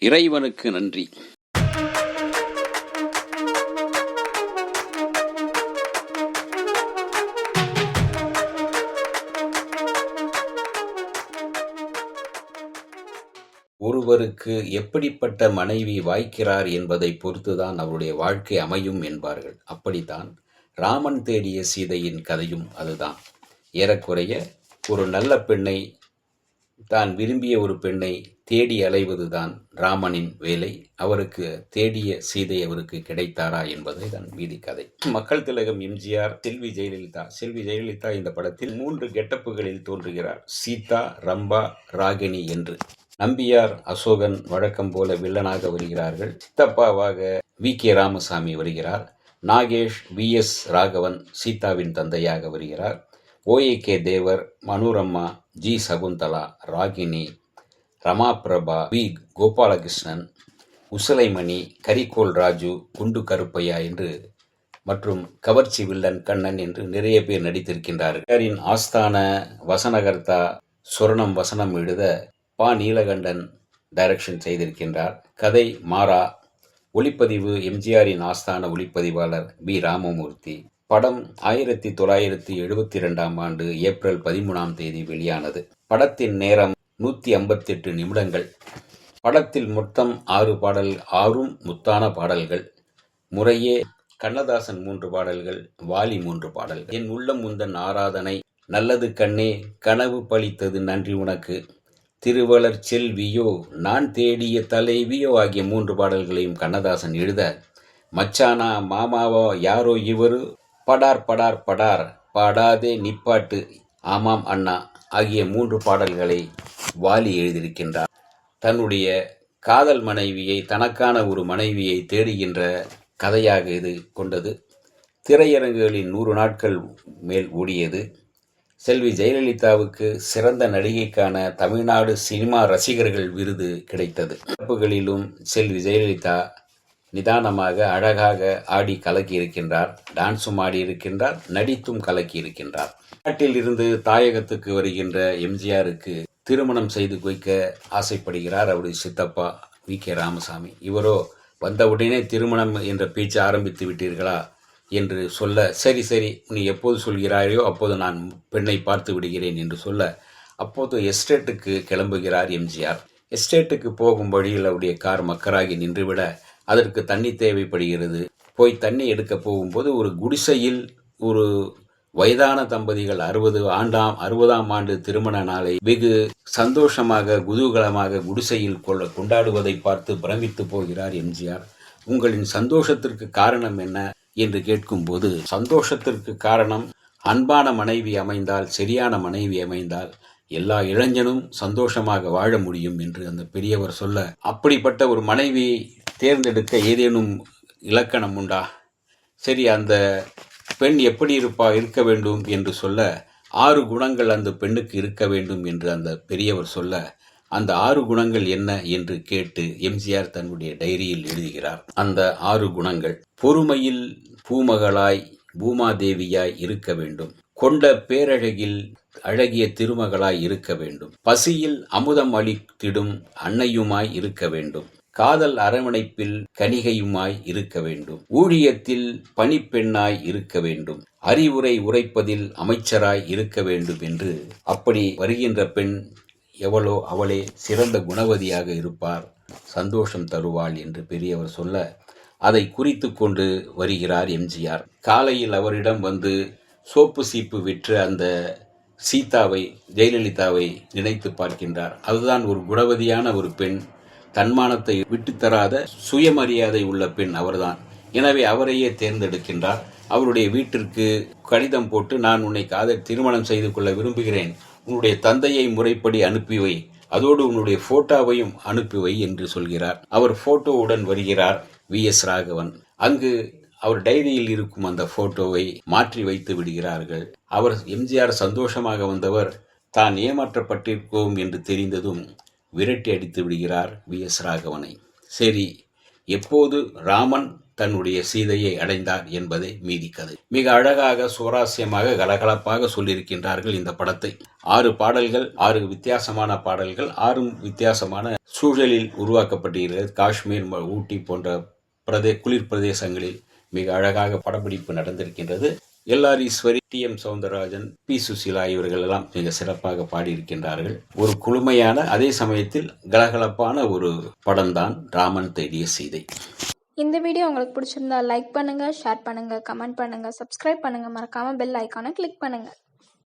இறைவனுக்கு நன்றி. ஒருவருக்கு எப்படிப்பட்ட மனைவி வாய்க்கிறார் என்பதை பொறுத்துதான் அவருடைய வாழ்க்கை அமையும் என்பார்கள். அப்படித்தான் ராமன் தேடிய சீதையின் கதையும் அதுதான். ஏறக்குறைய ஒரு நல்ல பெண்ணை தான் விரும்பிய ஒரு பெண்ணை தேடி அலைவதுதான் ராமனின் வேலை. அவருக்கு தேடிய சீதை அவருக்கு கிடைத்தாரா என்பதை தான் வீதி கதை. மக்கள் திலகம் எம்ஜிஆர் செல்வி ஜெயலலிதா. செல்வி ஜெயலலிதா இந்த படத்தில் மூன்று கெட்டப்புகளில் தோன்றுகிறார். சீதா ரம்பா ராகினி என்று. நம்பியார் அசோகன் வழக்கம் போல வில்லனாக வருகிறார்கள். சித்தப்பாவாக வி. கே. ராமசாமி வருகிறார். நாகேஷ் வி. எஸ். ராகவன் சீதாவின் தந்தையாக வருகிறார். OA K. Thevar Manorama G. Sakunthala Ragini Ramaprabha V. Gopalakrishnan Usilaimani Karikol Raju Gundu Karuppaiah என்று மற்றும் கவர்ச்சி வில்லன் கண்ணன் என்று நிறைய பேர் நடித்திருக்கின்றார்கள். ஆஸ்தான வசனகர்த்தா சுரணம் வசனம் எழுத பா. நீலகண்டன் டைரக்ஷன் செய்திருக்கின்றார். கதை மாறா. ஒளிப்பதிவு எம்ஜிஆரின் ஆஸ்தான ஒளிப்பதிவாளர் பி. ராமமூர்த்தி. படம் ஆயிரத்தி தொள்ளாயிரத்தி எழுபத்தி ரெண்டாம் ஆண்டு ஏப்ரல் பதிமூணாம் தேதி வெளியானது. படத்தின் நேரம் நூற்றி ஐம்பத்தெட்டு நிமிடங்கள். படத்தில் மொத்தம் ஆறு பாடல் ஆறும் முத்தான பாடல்கள். முறையே கண்ணதாசன் மூன்று பாடல்கள் வாலி மூன்று பாடல்கள். என் உள்ளம் முந்தன் ஆராதனை நல்லது கண்ணே கனவு பழித்தது நன்றி உனக்கு. திருவளர் செல்வியோ நான் தேடிய தலைவியோ ஆகிய மூன்று பாடல்களையும் கண்ணதாசன் எழுத மச்சானா மாமாவோ யாரோ இவரு? படார் படார் படார். பாடாதே நிப்பாட்டு. ஆமாம் அண்ணா. ஆகிய மூன்று பாடல்களை வாலி எழுதியிருக்கின்றார். தன்னுடைய காதல் மனைவியை தனக்கான ஒரு மனைவியை தேடுகின்ற கதையாக இது கொண்டது. திரையரங்குகளின் நூறு நாட்கள் மேல் ஓடியது. செல்வி ஜெயலலிதாவுக்கு சிறந்த நடிகைக்கான தமிழ்நாடு சினிமா ரசிகர்கள் விருது கிடைத்தது. சிறப்புகளிலும் செல்வி ஜெயலலிதா நிதானமாக அழகாக ஆடி கலக்கி இருக்கின்றார். டான்ஸும் ஆடி இருக்கின்றார். நடித்தும் கலக்கி இருக்கின்றார். நாட்டில் இருந்து தாயகத்துக்கு வருகின்ற எம்ஜிஆருக்கு திருமணம் செய்து வைக்க ஆசைப்படுகிறார் அவருடைய சித்தப்பா வி. கே. ராமசாமி. இவரோ வந்தவுடனே திருமணம் என்ற பேச்சு ஆரம்பித்து விட்டீர்களா என்று சொல்ல சரி சரி நீ எப்போது சொல்கிறாயோ அப்போது நான் பெண்ணை பார்த்து விடுகிறேன் என்று சொல்ல அப்போது எஸ்டேட்டுக்கு கிளம்புகிறார் எம்ஜிஆர். எஸ்டேட்டுக்கு போகும் வழியில் அவருடைய கார் மக்கராகி நின்றுவிட அதற்கு தண்ணி தேவைப்படுகிறது. போய் தண்ணி எடுக்க போகும்போது ஒரு குடிசையில் ஒரு வயதான தம்பதிகள் அறுபது ஆண்டாம் அறுபதாம் ஆண்டு திருமண நாளை வெகு சந்தோஷமாக குதூகலமாக குடிசையில் கொள்ள கொண்டாடுவதை பார்த்து பிரமித்து போகிறார் எம்ஜிஆர். உங்களின் சந்தோஷத்திற்கு காரணம் என்ன என்று கேட்கும்போது சந்தோஷத்திற்கு காரணம் அன்பான மனைவி அமைந்தால் சரியான மனைவி அமைந்தால் எல்லா இளைஞனும் சந்தோஷமாக வாழ முடியும் என்று அந்த பெரியவர் சொல்ல அப்படிப்பட்ட ஒரு மனைவி தேர்ந்தெடுக்க ஏதேனும் இலக்கணம் உண்டா? சரி அந்த பெண் எப்படி இருப்பா? இருக்க வேண்டும் என்று சொல்ல ஆறு குணங்கள் அந்த பெண்ணுக்கு இருக்க வேண்டும் என்று அந்த பெரியவர் சொல்ல அந்த ஆறு குணங்கள் என்ன என்று கேட்டு எம்ஜிஆர் தன்னுடைய டைரியில் எழுதுகிறார். அந்த ஆறு குணங்கள் பொறுமையில் பூமகளாய் பூமாதேவியாய் இருக்க வேண்டும். கொண்ட பேரழகில் அழகிய திருமகளாய் இருக்க வேண்டும். பசியில் அமுதம் அளித்திடும் அன்னையுமாய் இருக்க வேண்டும். காதல் அரவணைப்பில் கணிகையுமாய் இருக்க வேண்டும். ஊழியத்தில் பணிப்பெண்ணாய் இருக்க வேண்டும். அறிவுரை உரைப்பதில் அமைச்சராய் இருக்க வேண்டும் என்று அப்படி வருகின்ற பெண் எவளோ அவளே சிறந்த குணவதியாக இருப்பார். சந்தோஷம் தருவாள் என்று பெரியவர் சொல்ல அதை குறித்து கொண்டு வருகிறார் எம்ஜிஆர். காலையில் அவரிடம் வந்து சோப்பு சீப்பு விற்று அந்த சீதாவை ஜெயலலிதாவை நினைத்து பார்க்கின்றார். அதுதான் ஒரு குணவதியான ஒரு பெண். தன்மானத்தை விட்டுத்தராத சுயமரியாதை உள்ள பெண் அவர்தான். எனவே அவரையே தேர்ந்தெடுக்கின்றார். அவருடைய வீட்டிற்கு கடிதம் போட்டு நான் உன்னை காதல் திருமணம் செய்து கொள்ள விரும்புகிறேன். உன்னுடைய தந்தையை முறைப்படி அனுப்பி வை அதோடு உன்னுடைய போட்டோவையும் அனுப்பி வை என்று சொல்கிறார். அவர் போட்டோவுடன் வருகிறார் வி. எஸ். ராகவன். அங்கு அவர் டைரியில் இருக்கும் அந்த போட்டோவை மாற்றி வைத்து விடுகிறார்கள். அவர் எம்ஜிஆர் சந்தோஷமாக வந்தவர் தான் ஏமாற்றப்பட்டிருக்கோம் என்று தெரிந்ததும் விரட்டி அடித்து விடுகிறார் வி எஸ் ராகவனை. சரி எப்போது ராமன் தன்னுடைய சீதையை அடைந்தார் என்பதே மீதி கதை. மிக அழகாக சுவாரஸ்யமாக கலகலப்பாக சொல்லியிருக்கின்றார்கள் இந்த படத்தை. ஆறு பாடல்கள் ஆறு வித்தியாசமான பாடல்கள் ஆறும் வித்தியாசமான சூழலில் உருவாக்கப்பட்டிருக்கிறது. காஷ்மீர் ஊட்டி போன்ற பிரதே குளிர் பிரதேசங்களில் மிக அழகாக படப்பிடிப்பு நடந்திருக்கின்றது. L R Eswari T M Soundararajan P Susheela இவர்கள் எல்லாம் மிக சிறப்பாக பாடியிருக்கின்றார்கள். ஒரு குழுமையான அதே சமயத்தில் கலகலப்பான ஒரு படம்தான் ராமன் தேடிய சீதை. இந்த வீடியோ உங்களுக்கு பிடிச்சிருந்தா லைக் பண்ணுங்கள் ஷேர் பண்ணுங்கள் கமெண்ட் பண்ணுங்கள் சப்ஸ்கிரைப் பண்ணுங்கள் மறக்காமல் பெல் ஐக்கானை கிளிக் பண்ணுங்கள்